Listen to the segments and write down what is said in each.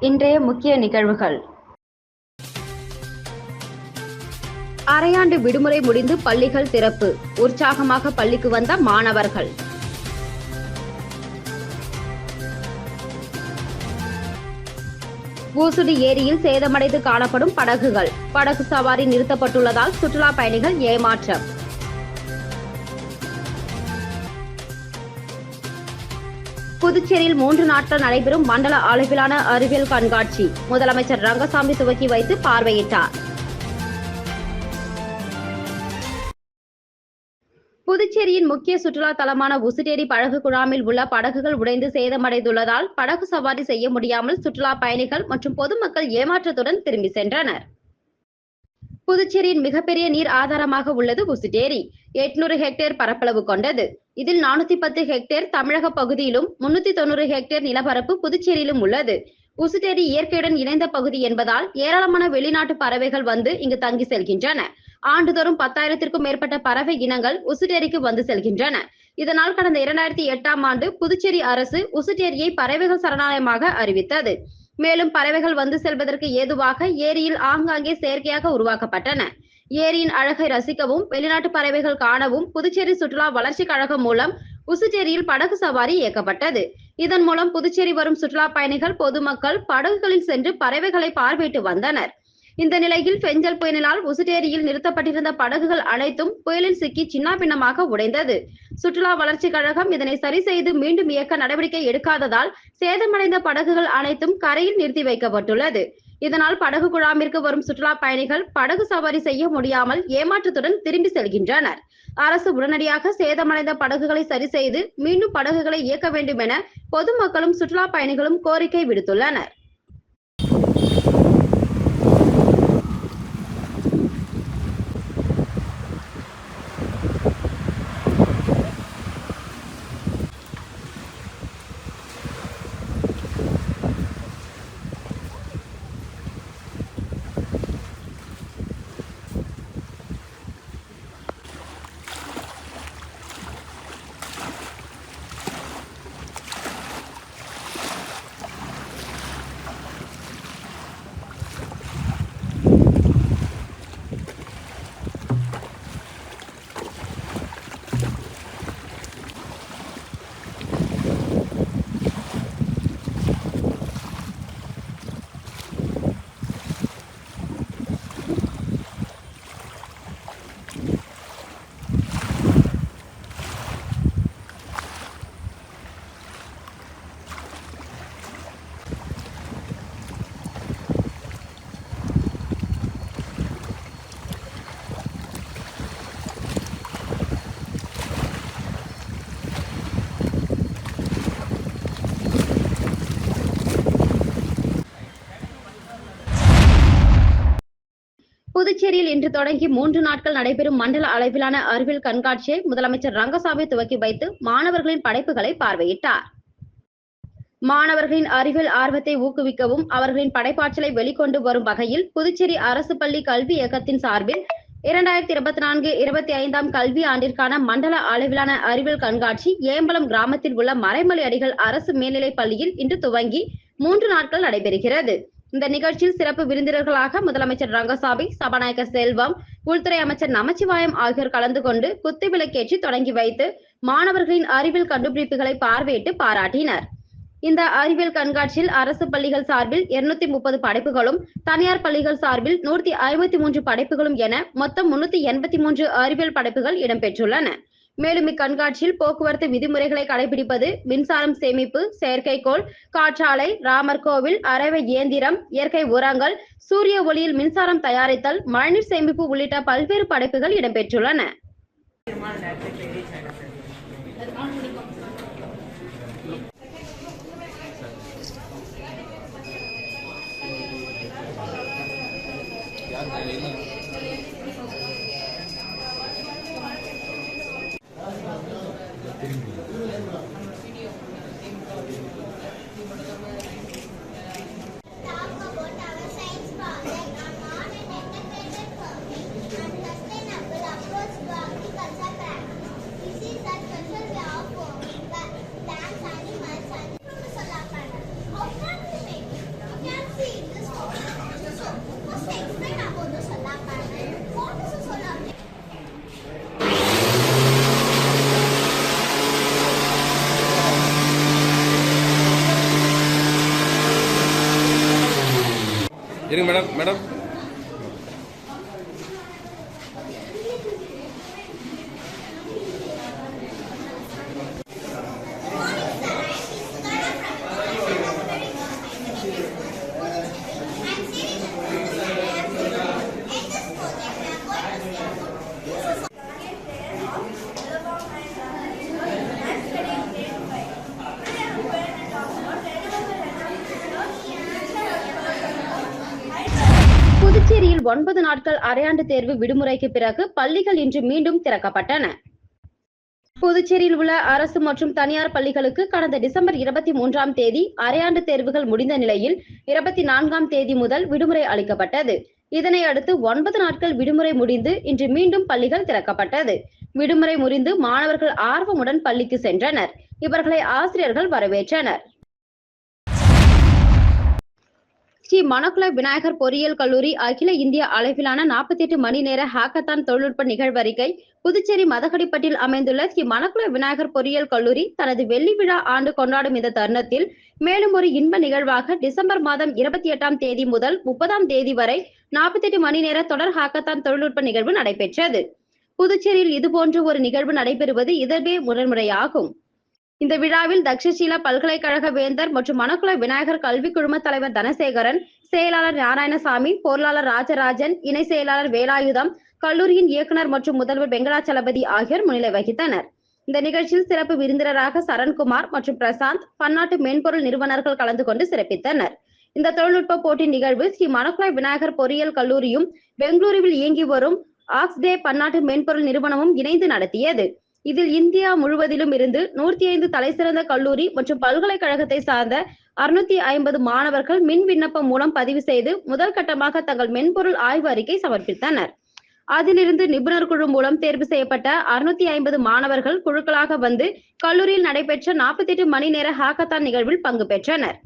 இன்றைய முக்கிய நிகழ்வுகள். அரையாண்டு விடுமுறை முடிந்து பள்ளிகள் திறப்பு. உற்சாகமாக பள்ளிக்கு வந்த மாணவர்கள். ஊசுடி ஏரியில் சேதமடைந்து காணப்படும் படகுகள். படகு சவாரி நிறுத்தப்பட்டுள்ளதால் சுற்றுலா பயணிகள் ஏமாற்றம். புதுச்சேரியில் மூன்று நாட்கள் நடைபெறும் மண்டல அளவிலான அறிவியல் கண்காட்சி. முதலமைச்சர் ரங்கசாமி துவக்கி வைத்து பார்வையிட்டார். புதுச்சேரியின் முக்கிய சுற்றுலா தலமான உசுட்டேரி படகு குழாமில் உள்ள படகுகள் உடைந்து சேதமடைந்துள்ளதால் படகு சவாரி செய்ய முடியாமல் சுற்றுலா பயணிகள் மற்றும் பொதுமக்கள் ஏமாற்றத்துடன் திரும்பி சென்றனர். புதுச்சேரியின் மிகப்பெரிய நீர் ஆதாரமாக உள்ளது உசுட்டேரி எட்நூறு ஹெக்டேர் பரப்பளவு கொண்டது. இதில் நானூத்தி பத்து ஹெக்டேர் தமிழக பகுதியிலும் முன்னூத்தி தொண்ணூறு ஹெக்டேர் நிலப்பரப்பு புதுச்சேரியிலும் உள்ளது. உசுட்டேரி இயற்கையுடன் இணைந்த பகுதி என்பதால் ஏராளமான வெளிநாட்டு பறவைகள் வந்து இங்கு தங்கி செல்கின்றன. ஆண்டுதோறும் பத்தாயிரத்திற்கும் மேற்பட்ட பறவை இனங்கள் உசுட்டேரிக்கு வந்து செல்கின்றன. இதனால் கடந்த இரண்டாயிரத்தி எட்டாம் ஆண்டு புதுச்சேரி அரசு உசுட்டேரியை பறவைகள் சரணாலயமாக அறிவித்தது. மேலும் பறவைகள் வந்து செல்வதற்கு ஏதுவாக ஏரியில் ஆங்காங்கே செயற்கையாக உருவாக்கப்பட்டன. ஏரியின் அழகை ரசிக்கவும் வெளிநாட்டு பறவைகள் காணவும் புதுச்சேரி சுற்றுலா வளர்ச்சி கழகம் மூலம் உசுச்சேரியில் படகு சவாரி இயக்கப்பட்டது. இதன் மூலம் புதுச்சேரி வரும் சுற்றுலா பயணிகள் பொதுமக்கள் படகுகளில் சென்று பறவைகளை பார்வையிட்டு வந்தனர். இந்த நிலையில் பெஞ்சல் புயலினால் உசுட்டேரியில் நிறுத்தப்பட்டிருந்த படகுகள் அனைத்தும் புயலில் சிக்கி சின்னாபின்னமாக உடைந்தது. சுற்றுலா வளர்ச்சி கழகம் இதனை சரி செய்து மீண்டும் இயக்க நடவடிக்கை எடுக்காததால் சேதமடைந்த படகுகள் அனைத்தும் கரையில் நிறுத்தி வைக்கப்பட்டுள்ளது. இதனால் படகு குழாமிற்கு வரும் சுற்றுலா பயணிகள் படகு சவாரி செய்ய முடியாமல் ஏமாற்றத்துடன் திரும்பி செல்கின்றனர். அரசு உடனடியாக சேதமடைந்த படகுகளை சரி செய்து மீண்டும் படகுகளை இயக்க வேண்டும் என பொதுமக்களும் சுற்றுலா பயணிகளும் கோரிக்கை விடுத்துள்ளனர். புதுச்சேரியில் இன்று தொடங்கி மூன்று நாட்கள் நடைபெறும் மண்டல அளவிலான அறிவியல் கண்காட்சியை முதலமைச்சர் ரங்கசாமி துவக்கி வைத்து மாணவர்களின் படைப்புகளை பார்வையிட்டார். மாணவர்களின் அறிவியல் ஆர்வத்தை ஊக்குவிக்கவும் அவர்களின் படைப்பாற்றலை வெளிக்கொண்டு வரும் வகையில் புதுச்சேரி அரசு பள்ளி கல்வி இயக்கத்தின் சார்பில் இரண்டாயிரத்தி இருபத்தி நான்கு இருபத்தி ஐந்தாம் கல்வி ஆண்டிற்கான மண்டல அளவிலான அறிவியல் கண்காட்சி ஏம்பலம் கிராமத்தில் உள்ள மறைமலை அடிகள் அரசு மேல்நிலைப் பள்ளியில் இன்று துவங்கி மூன்று நாட்கள் நடைபெறுகிறது. இந்த நிகழ்ச்சியில் சிறப்பு விருந்தினர்களாக முதலமைச்சர் ரங்கசாமி சபாநாயகர் செல்வம் உள்துறை அமைச்சர் நமச்சிவாயம் ஆகியோர் கலந்து கொண்டு குத்து விளக்கேற்றி தொடங்கி வைத்து மாணவர்களின் அறிவியல் கண்டுபிடிப்புகளை பார்வையிட்டு பாராட்டினர். இந்த அறிவியல் கண்காட்சியில் அரசு பள்ளிகள் சார்பில் இருநூத்தி முப்பது படைப்புகளும் தனியார் பள்ளிகள் சார்பில் நூற்றி ஐம்பத்தி மூன்று படைப்புகளும் என மொத்தம் முன்னூத்தி எண்பத்தி மூன்று அறிவியல் படைப்புகள் இடம்பெற்றுள்ளன. மேலும் இக்கண்காட்சியில் போக்குவரத்து விதிமுறைகளை கடைபிடிப்பது மின்சாரம் சேமிப்பு செயற்கைக்கோள் காற்றாலை ராமர் கோவில் அறவை இயந்திரம் இயற்கை உரங்கள் சூரிய ஒளியில் மின்சாரம் தயாரித்தல் மழைநீர் சேமிப்பு உள்ளிட்ட பல்வேறு படைப்புகள் இடம்பெற்றுள்ளன. Madam madam. ஒன்பது நாட்கள் அரையாண்டு தேர்வு விடுமுறைக்கு பிறகு பள்ளிகள் இன்று மீண்டும் திறக்கப்பட்டன. புதுச்சேரியில் உள்ள அரசு மற்றும் தனியார் பள்ளிகளுக்கு கடந்த டிசம்பர் இருபத்தி மூன்றாம் தேதி அரையாண்டு தேர்வுகள் முடிந்த நிலையில் இருபத்தி நான்காம் தேதி முதல் விடுமுறை அளிக்கப்பட்டது. இதனை அடுத்து ஒன்பது நாட்கள் விடுமுறை முடிந்து இன்று மீண்டும் பள்ளிகள் திறக்கப்பட்டது. விடுமுறை முறிந்து மாணவர்கள் ஆர்வமுடன் பள்ளிக்கு சென்றனர். இவர்களை ஆசிரியர்கள் வரவேற்றனர். ஸ்ரீ மணக்குள விநாயகர் பொறியியல் கல்லூரி அகில இந்திய அளவிலான நாற்பத்தி எட்டு மணி நேர ஹாக்கத்தான் தொழில்நுட்ப நிகழ்வறிக்கை புதுச்சேரி மதகடிப்பட்டில் அமைந்துள்ள ஸ்ரீ மணக்குள விநாயகர் பொறியியல் கல்லூரி தனது வெள்ளி விழா ஆண்டு கொண்டாடும் இந்த தருணத்தில் மேலும் ஒரு இன்ப நிகழ்வாக டிசம்பர் மாதம் இருபத்தி எட்டாம் தேதி முதல் முப்பதாம் தேதி வரை நாற்பத்தி எட்டு மணி நேர தொடர் ஹாக்கத்தான் தொழில்நுட்ப நிகழ்வு நடைபெற்றது. புதுச்சேரியில் இதுபோன்ற ஒரு நிகழ்வு நடைபெறுவது இதற்கே முதன்முறையாகும். இந்த விழாவில் தக்ஷசீலா பல்கலைக்கழக வேந்தர் மற்றும் மணக்குள விநாயகர் கல்வி குழும தலைவர் தனசேகரன் செயலாளர் நாராயணசாமி பொருளாளர் ராஜராஜன் இணை செயலாளர் வேலாயுதம் கல்லூரியின் இயக்குனர் மற்றும் முதல்வர் வெங்கடாச்சலபதி ஆகியோர் முன்னிலை வகித்தனர். இந்த நிகழ்ச்சியில் சிறப்பு விருந்தினராக சரண்குமார் மற்றும் பிரசாந்த் பன்னாட்டு மென்பொருள் நிறுவனர்கள் கலந்து கொண்டு சிறப்பித்தனர். இந்த தொழில்நுட்ப போட்டி நிகழ்வு ஸ்ரீ மணக்குள விநாயகர் பொறியியல் கல்லூரியும் பெங்களூருவில் இயங்கி வரும் ஆக்ஸ்டே பன்னாட்டு மென்பொருள் நிறுவனமும் இணைந்து நடத்தியது. இதில் இந்தியா முழுவதிலும் இருந்து நூற்றி ஐந்து தலைசிறந்த கல்லூரி மற்றும் பல்கலைக்கழகத்தை சார்ந்த அறுநூத்தி ஐம்பது மாணவர்கள் மின் விண்ணப்பம் மூலம் பதிவு செய்து முதல் கட்டமாக தங்கள் மென்பொருள் ஆய்வு அறிக்கை சமர்ப்பித்தனர். அதிலிருந்து நிபுணர் குழு மூலம் தேர்வு செய்யப்பட்ட அறுநூத்தி ஐம்பது மாணவர்கள் குழுக்களாக வந்து கல்லூரியில் நடைபெற்ற நாற்பத்தி எட்டு மணி நேர ஹாக்கத்தான் நிகழ்வில் பங்கு பெற்றனர்.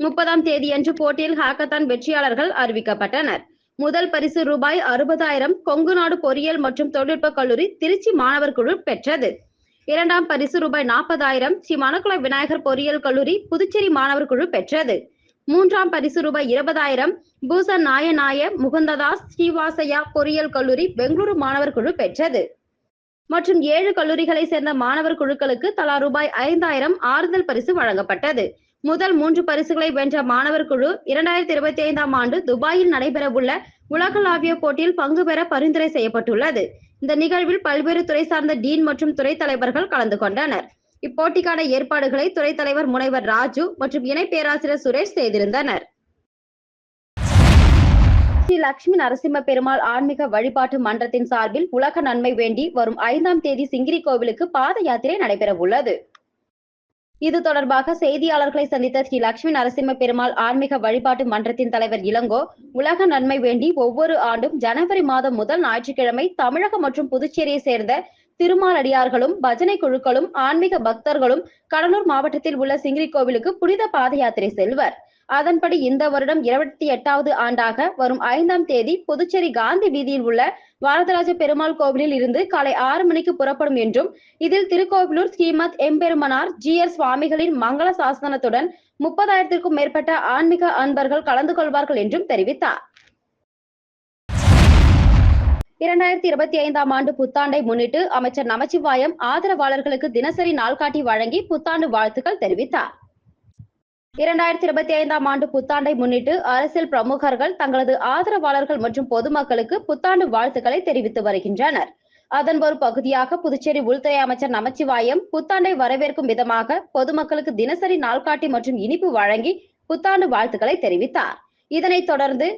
முப்பதாம் தேதியன்று போட்டியில் ஹாக்கத்தான் வெற்றியாளர்கள் அறிவிக்கப்பட்டனர். முதல் பரிசு ரூபாய் அறுபதாயிரம் கொங்கு நாடு பொறியியல் மற்றும் தொழில்நுட்ப கல்லூரி திருச்சி மாணவர் குழு பெற்றது. இரண்டாம் பரிசு ரூபாய் நாற்பதாயிரம் ஸ்ரீ மணக்குள விநாயகர் பொறியியல் கல்லூரி புதுச்சேரி மாணவர் குழு பெற்றது. மூன்றாம் பரிசு ரூபாய் இருபதாயிரம் பூச நாயநாய முகுந்ததாஸ் ஸ்ரீவாசையா பொறியியல் கல்லூரி பெங்களூரு மாணவர் குழு பெற்றது. மற்றும் ஏழு கல்லூரிகளை சேர்ந்த மாணவர் குழுக்களுக்கு தலா ரூபாய் ஐந்தாயிரம் ஆறுதல் பரிசு வழங்கப்பட்டது. முதல் மூன்று பரிசுகளை வென்ற மாணவர் குழு இரண்டாயிரத்தி இருபத்தி ஐந்தாம் ஆண்டு துபாயில் நடைபெறவுள்ள உலகளாவிய போட்டியில் பங்கு பெற பரிந்துரை செய்யப்பட்டுள்ளது. இந்த நிகழ்வில் பல்வேறு துறை சார்ந்த டீன் மற்றும் துறை தலைவர்கள் கலந்து கொண்டனர். இப்போட்டிக்கான ஏற்பாடுகளை துறை தலைவர் முனைவர் ராஜு மற்றும் இணை பேராசிரியர் சுரேஷ் செய்திருந்தனர். ஸ்ரீ லட்சுமி நரசிம்ம பெருமாள் ஆன்மீக வழிபாட்டு மன்றத்தின் சார்பில் உலக நன்மை வேண்டி வரும் ஐந்தாம் தேதி சிங்கிரி கோவிலுக்கு பாத யாத்திரை நடைபெற உள்ளது இது தொடர்பாக செய்தியாளர்களை சந்தித்த ஸ்ரீ லட்சுமி நரசிம்ம பெருமாள் ஆன்மீக வழிபாட்டு மன்றத்தின் தலைவர் இளங்கோ உலக நன்மை வேண்டி ஒவ்வொரு ஆண்டும் ஜனவரி மாதம் முதல் ஞாயிற்றுக்கிழமை தமிழகம் மற்றும் புதுச்சேரியை சேர்ந்த திருமாலடியார்களும் பஜனை குழுக்களும் ஆன்மீக பக்தர்களும் கடலூர் மாவட்டத்தில் உள்ள சிங்கிரி கோவிலுக்கு புனித பாத யாத்திரை செல்வர். அதன்படி இந்த வருடம் இருபத்தி எட்டாவது ஆண்டாக வரும் ஐந்தாம் தேதி புதுச்சேரி காந்தி வீதியில் உள்ள வரதராஜ பெருமாள் கோவிலில் இருந்து காலை ஆறு மணிக்கு புறப்படும் என்றும் இதில் திருக்கோவிலூர் ஸ்ரீமத் எம்பெருமனார் ஜி ஆர் சுவாமிகளின் மங்கள சாசனத்துடன் முப்பதாயிரத்திற்கும் மேற்பட்ட ஆன்மீக அன்பர்கள் கலந்து கொள்வார்கள் என்றும் தெரிவித்தார். இரண்டாயிரத்தி இருபத்தி ஐந்தாம் ஆண்டு புத்தாண்டை முன்னிட்டு அமைச்சர் நமச்சிவாயம் ஆதரவாளர்களுக்கு தினசரி நாள்காட்டி வழங்கி புத்தாண்டு வாழ்த்துக்கள் தெரிவித்தார். இரண்டாயிரத்தி இருபத்தி ஐந்தாம் ஆண்டு புத்தாண்டை முன்னிட்டு அரசியல் பிரமுகர்கள் தங்களது ஆதரவாளர்கள் மற்றும் பொதுமக்களுக்கு புத்தாண்டு வாழ்த்துக்களை தெரிவித்து வருகின்றனர். அதன் ஒரு பகுதியாக புதுச்சேரி உள்துறை அமைச்சர் நமச்சிவாயம் புத்தாண்டை வரவேற்கும் விதமாக பொதுமக்களுக்கு தினசரி நாள்காட்டி மற்றும் இனிப்பு வழங்கி புத்தாண்டு வாழ்த்துக்களை தெரிவித்தார். இதனைத் தொடர்ந்து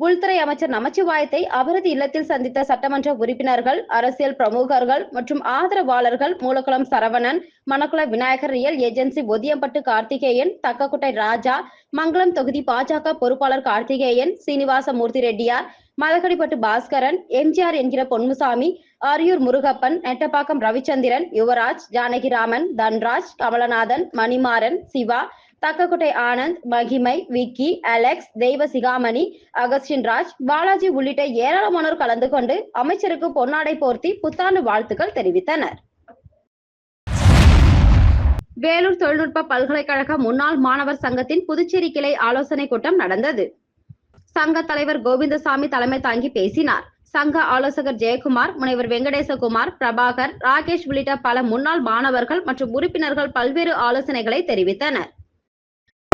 உள்துறை அமைச்சர் நமச்சிவாயத்தை அவரது இல்லத்தில் சந்தித்த சட்டமன்ற உறுப்பினர்கள் அரசியல் பிரமுகர்கள் மற்றும் ஆதரவாளர்கள் மூலக்குளம் சரவணன் மணக்குள விநாயகர் ரியல் ஏஜென்சி ஒதியம்பட்டு கார்த்திகேயன் தக்கக்குட்டை ராஜா மங்களம் தொகுதி பாஜக பொறுப்பாளர் கார்த்திகேயன் சீனிவாச மூர்த்தி ரெட்டியார் மதகடிப்பட்டு பாஸ்கரன் எம்ஜிஆர் என்கிற பொன்முசாமி அரியூர் முருகப்பன் நெட்டப்பாக்கம் ரவிச்சந்திரன் யுவராஜ் ஜானகிராமன் தன்ராஜ் கமலநாதன் மணிமாறன் சிவா தக்கக்குட்டை ஆனந்த் மகிமை விக்கி அலெக்ஸ் தெய்வ சிகாமணி அகஸ்டின் ராஜ் பாலாஜி உள்ளிட்ட ஏராளமானோர் கலந்து கொண்டு அமைச்சருக்கு பொன்னாடை போர்த்தி புத்தாண்டு வாழ்த்துக்கள் தெரிவித்தனர். வேலூர் தொழில்நுட்ப பல்கலைக்கழக முன்னாள் மாணவர் சங்கத்தின் புதுச்சேரி கிளை ஆலோசனை கூட்டம் நடந்தது. சங்க தலைவர் கோவிந்தசாமி தலைமை தாங்கி பேசினார். சங்க ஆலோசகர் ஜெயக்குமார் முனைவர் வெங்கடேசகுமார் பிரபாகர் ராகேஷ் உள்ளிட்ட பல முன்னாள் மாணவர்கள் மற்றும் உறுப்பினர்கள் பல்வேறு ஆலோசனைகளை தெரிவித்தனர்.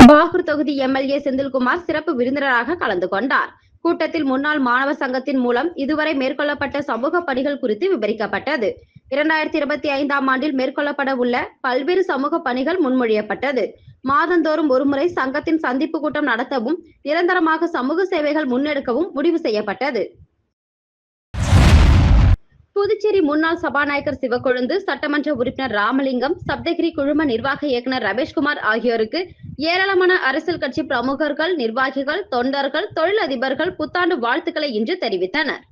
பாகூர் தொகுதி எம்எல்ஏ செந்தில்குமார் சிறப்பு விருந்தினராக கலந்து கொண்டார். கூட்டத்தில் முன்னாள் மாணவ சங்கத்தின் மூலம் இதுவரை மேற்கொள்ளப்பட்ட சமூக பணிகள் குறித்து விவரிக்கப்பட்டது. இரண்டாயிரத்தி இருபத்தி ஐந்தாம் ஆண்டில் மேற்கொள்ளப்பட உள்ள பல்வேறு சமூக பணிகள் முன்மொழியப்பட்டது. மாதந்தோறும் ஒருமுறை சங்கத்தின் சந்திப்பு கூட்டம் நடத்தவும் நிரந்தரமாக சமூக சேவைகள் முன்னெடுக்கவும் முடிவு செய்யப்பட்டது. புதுச்சேரி முன்னாள் சபாநாயகர் சிவக்கொழுந்து சட்டமன்ற உறுப்பினர் ராமலிங்கம் சப்தகிரி குழும நிர்வாக இயக்குநர் ரமேஷ்குமார் ஆகியோருக்கு ஏராளமான அரசியல் கட்சி பிரமுகர்கள் நிர்வாகிகள் தொண்டர்கள் தொழிலதிபர்கள் புத்தாண்டு வாழ்த்துக்களை இன்று தெரிவித்தனர்.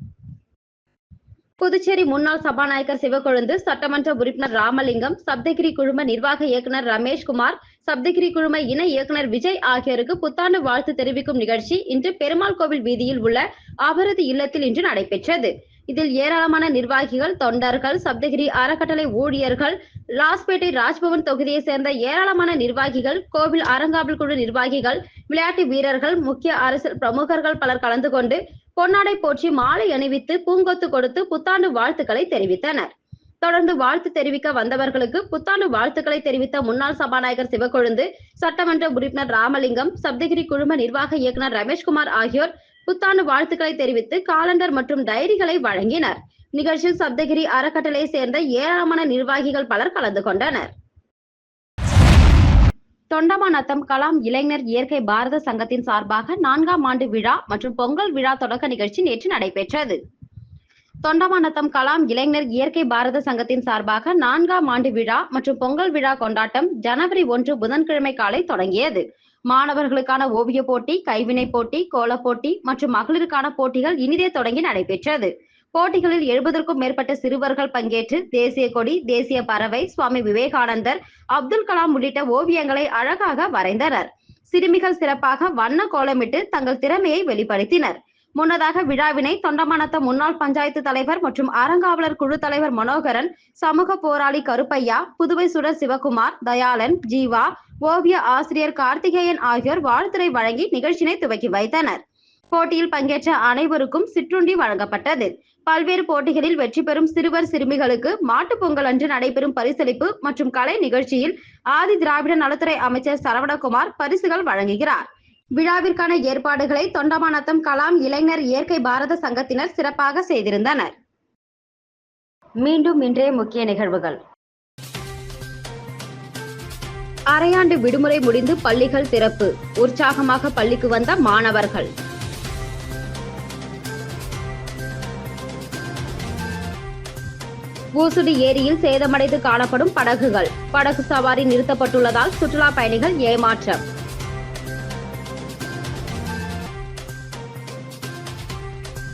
புதுச்சேரி முன்னாள் சபாநாயகர் சிவக்கொழுந்து சட்டமன்ற உறுப்பினர் ராமலிங்கம் சப்தகிரி குழும நிர்வாக இயக்குனர் ரமேஷ்குமார் சப்தகிரி குழும இணை இயக்குனர் விஜய் ஆகியோருக்கு புத்தாண்டு வாழ்த்து தெரிவிக்கும் நிகழ்ச்சி இன்று பெருமாள் கோவில் வீதியில் உள்ள அவரது இல்லத்தில் இன்று நடைபெற்றது. இதில் ஏராளமான நிர்வாகிகள் தொண்டர்கள் சப்தகிரி அறக்கட்டளை ஊழியர்கள் லாஸ்பேட்டை ராஜ்பவன் தொகுதியை சேர்ந்த ஏராளமான நிர்வாகிகள் கோவில் அறங்காவல் குழு நிர்வாகிகள் விளையாட்டு வீரர்கள் முக்கிய அரசியல் பிரமுகர்கள் பலர் கலந்து கொண்டு பொன்னாடை போற்றி மாலை அணிவித்து பூங்கொத்து கொடுத்து புத்தாண்டு வாழ்த்துக்களை தெரிவித்தனர். தொடர்ந்து வாழ்த்து தெரிவிக்க வந்தவர்களுக்கு புத்தாண்டு வாழ்த்துக்களை தெரிவித்த முன்னாள் சபாநாயகர் சிவக்கொழுந்து சட்டமன்ற உறுப்பினர் ராமலிங்கம் சப்தகிரி குழும நிர்வாக இயக்குனர் ரமேஷ்குமார் ஆகியோர் புத்தாண்டு வாழ்த்துக்களை தெரிவித்து காலண்டர் மற்றும் டைரிகளை வழங்கினர். நிகழ்ச்சியில் சப்தகிரி அறக்கட்டளையை சேர்ந்த ஏராளமான நிர்வாகிகள் பலர் கலந்து கொண்டனர். தொண்டமாநத்தம் கலாம் இளைஞர் இயற்கை பாரத சங்கத்தின் சார்பாக நான்காம் ஆண்டு விழா மற்றும் பொங்கல் விழா தொடக்க நிகழ்ச்சி நேற்று நடைபெற்றது. தொண்டமாநத்தம் கலாம் இளைஞர் இயற்கை பாரத சங்கத்தின் சார்பாக நான்காம் ஆண்டு விழா மற்றும் பொங்கல் விழா கொண்டாட்டம் ஜனவரி ஒன்று புதன்கிழமை காலை தொடங்கியது. மாணவர்களுக்கான ஓவிய போட்டி கைவினை போட்டி கோலப் போட்டி மற்றும் மகளிருக்கான போட்டிகள் இனிதே தொடங்கி நடைபெற்றது. போட்டிகளில் எழுபதற்கும் மேற்பட்ட சிறுவர்கள் பங்கேற்று தேசிய கொடி தேசிய பறவை சுவாமி விவேகானந்தர் அப்துல் கலாம் உள்ளிட்ட ஓவியங்களை அழகாக வரைந்தனர். சிறுமிகள் சிறப்பாக வண்ண கோலமிட்டு தங்கள் திறமையை வெளிப்படுத்தினர். முன்னதாக விழாவினை தொண்டமானத்த முன்னாள் பஞ்சாயத்து தலைவர் மற்றும் அறங்காவலர் குழு தலைவர் மனோகரன் சமூக போராளி கருப்பையா புதுவை சுடர் சிவகுமார் தயாளன் ஜீவா ஓவிய ஆசிரியர் கார்த்திகேயன் ஆகியோர் வாழ்த்துரை வழங்கி நிகழ்ச்சியினை துவக்கி வைத்தனர். போட்டியில் பங்கேற்ற அனைவருக்கும் சிற்றுண்டி வழங்கப்பட்டது. பல்வேறு போட்டிகளில் வெற்றி பெறும் சிறுவர் சிறுமிகளுக்கு மாட்டுப் பொங்கல் அன்று நடைபெறும் பரிசளிப்பு மற்றும் கலை நிகழ்ச்சியில் ஆதி திராவிட நலத்துறை அமைச்சர் சரவணகுமார் பரிசுகள் வழங்குகிறார். விழாவிற்கான ஏற்பாடுகளை தொண்டமானத்தம் கலாம் இளைஞர் இயற்கை பாரத சங்கத்தினர் சிறப்பாக செய்திருந்தனர். மீண்டும் இன்றைய முக்கிய நிகழ்வுகள். அரையாண்டு விடுமுறை முடிந்து பள்ளிகள் திறப்பு. உற்சாகமாக பள்ளிக்கு வந்த மாணவர்கள். ஊசுடு ஏரியில் சேதமடைந்து காணப்படும் படகுகள். படகு சவாரி நிறுத்தப்பட்டுள்ளதால் சுற்றுலா பயணிகள் ஏமாற்றம்.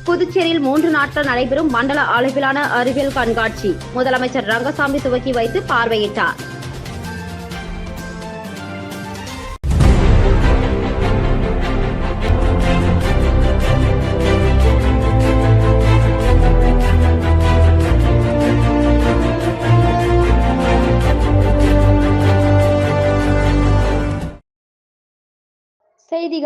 புதுச்சேரியில் மூன்று நாட்கள் நடைபெறும் மண்டல அளவிலான அறிவியல் கண்காட்சி. முதலமைச்சர் ரங்கசாமி துவக்கி வைத்து பார்வையிட்டார்.